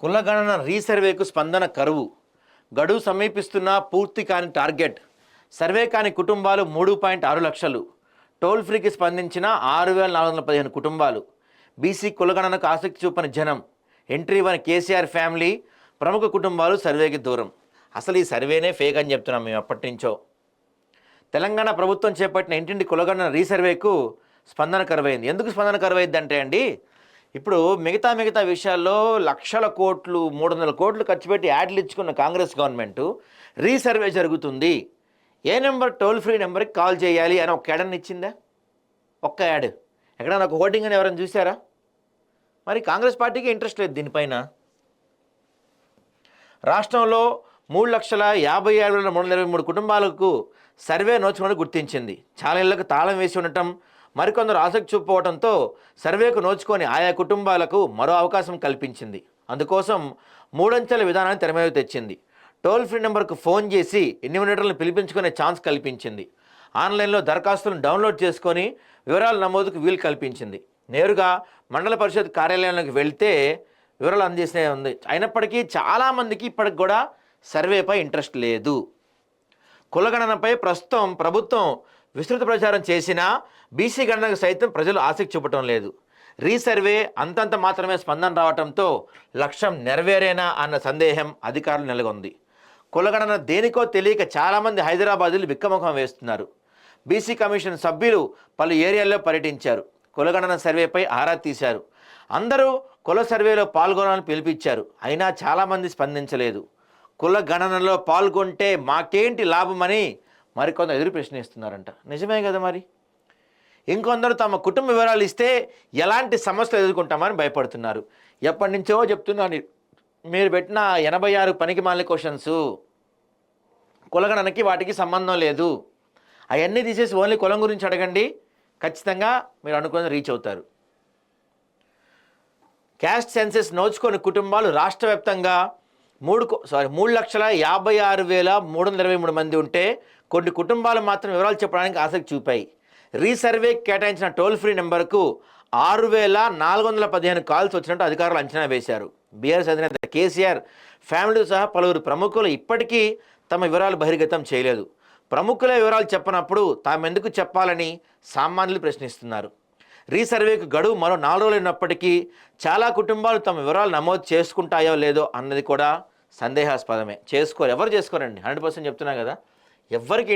కులగణన రీసర్వేకు స్పందన కరువు. గడువు సమీపిస్తున్న పూర్తి కాని టార్గెట్. సర్వే కాని కుటుంబాలు మూడు పాయింట్ ఆరు లక్షలు. టోల్ ఫ్రీకి స్పందించిన ఆరు వేల నాలుగు వందల పదిహేను కుటుంబాలు. బీసీ కులగణనకు ఆసక్తి చూపని జనం. ఎంట్రీ వన్ కేసీఆర్ ఫ్యామిలీ ప్రముఖ కుటుంబాలు సర్వేకి దూరం. అసలు ఈ సర్వేనే ఫేక్ అని చెప్తున్నాం మేము ఎప్పటి నుంచో తెలంగాణ ప్రభుత్వం చేపట్టిన ఇంటింటి కులగణన రీసర్వేకు స్పందన కరువైంది. ఎందుకు స్పందన కరువైంది అంటే అండి ఇప్పుడు మిగతా మిగతా విషయాల్లో లక్షల కోట్లు మూడు వందల కోట్లు ఖర్చు పెట్టి యాడ్లు ఇచ్చుకున్న కాంగ్రెస్ గవర్నమెంట్ రీసర్వే జరుగుతుంది. ఏ నెంబర్? టోల్ ఫ్రీ నెంబర్కి కాల్ చేయాలి అని ఒక యాడని ఇచ్చిందా? ఒక్క యాడ్. ఎక్కడైనా ఒక హోర్డింగ్ అని ఎవరైనా చూసారా మరి కాంగ్రెస్ పార్టీకి ఇంట్రెస్ట్ లేదు దీనిపైన. రాష్ట్రంలో మూడు లక్షల యాభై ఆరు వేల మూడు వందల ఇరవై మూడు కుటుంబాలకు సర్వే నోచుకుని గుర్తించింది. చాలా ఇళ్ళకు తాళం వేసి ఉండటం మరికొందరు ఆసక్తి చూపవడంతో సర్వేకు నోచుకొని ఆయా కుటుంబాలకు మరో అవకాశం కల్పించింది. అందుకోసం మూడంచెల విధానాన్ని తెర మీద తెచ్చింది. టోల్ ఫ్రీ నెంబర్కు ఫోన్ చేసి ఇన్యూమినేటర్లను పిలిపించుకునే ఛాన్స్ కల్పించింది. ఆన్లైన్లో దరఖాస్తులను డౌన్లోడ్ చేసుకొని వివరాల నమోదుకు వీలు కల్పించింది. నేరుగా మండల పరిషత్ కార్యాలయంలోకి వెళ్తే వివరాలు అందిస్తూనే ఉంది. అయినప్పటికీ చాలామందికి ఇప్పటికి కూడా సర్వేపై ఇంట్రెస్ట్ లేదు. కులగణనపై ప్రస్తుతం ప్రభుత్వం విస్తృత ప్రచారం చేసినా బీసీ గణనకు సైతం ప్రజలు ఆసక్తి చూపటం లేదు. రీసర్వే అంతంత మాత్రమే స్పందన రావడంతో లక్ష్యం నెరవేరేనా అన్న సందేహం అధికారులు నెలకొంది. కులగణన దేనికో తెలియక చాలామంది హైదరాబాదులు బిక్కముఖం వేస్తున్నారు. బీసీ కమిషన్ సభ్యులు పలు ఏరియాల్లో పర్యటించారు. కులగణన సర్వేపై ఆరా తీశారు. అందరూ కుల సర్వేలో పాల్గొనాలని పిలిపించారు. అయినా చాలామంది స్పందించలేదు. కుల గణనలో పాల్గొంటే మాకేంటి లాభమని మరికొందరు ఎదురు ప్రశ్నిస్తున్నారంట. నిజమే కదా మరి? ఇంకొందరు తమ కుటుంబ వివరాలు ఇస్తే ఎలాంటి సమస్యలు ఎదుర్కొంటామని భయపడుతున్నారు. ఎప్పటి నుంచో చెప్తున్నాను. మీరు పెట్టిన ఎనభై ఆరు పనికి మాలిన క్వశ్చన్స్ కులగణనకి వాటికి సంబంధం లేదు. అవన్నీ తీసేసి ఓన్లీ కులం గురించి అడగండి. ఖచ్చితంగా మీరు అనుకుని రీచ్ అవుతారు. క్యాస్ట్ సెన్సెస్ నోచుకొని కుటుంబాలు రాష్ట్ర వ్యాప్తంగా మూడు సారీ మూడు లక్షల యాభై ఆరు వేల మూడు వందల ఇరవై మూడు మంది ఉంటే కొన్ని కుటుంబాలు మాత్రం వివరాలు చెప్పడానికి ఆసక్తి చూపాయి. రీసర్వే కేటాయించిన టోల్ ఫ్రీ నెంబర్కు ఆరు వేల నాలుగు వందల పదిహేను కాల్స్ వచ్చినట్టు అధికారులు అంచనా వేశారు. బీఆర్ఎస్ అధినేత కేసీఆర్ ఫ్యామిలీతో సహా పలువురు ప్రముఖులు ఇప్పటికీ తమ వివరాలు బహిర్గతం చేయలేదు. ప్రముఖుల వివరాలు చెప్పనప్పుడు తామెందుకు చెప్పాలని సామాన్యులు ప్రశ్నిస్తున్నారు. రీసర్వేకు గడువు మరో నాలుగు రోజులు ఉన్నప్పటికీ చాలా కుటుంబాలు తమ వివరాలు నమోదు చేసుకుంటాయో లేదో అన్నది కూడా సందేహాస్పదమే. చేసుకోరు. ఎవరు చేసుకోరండి? హండ్రెడ్ పర్సెంట్ చెప్తున్నా కదా. ఎవరికి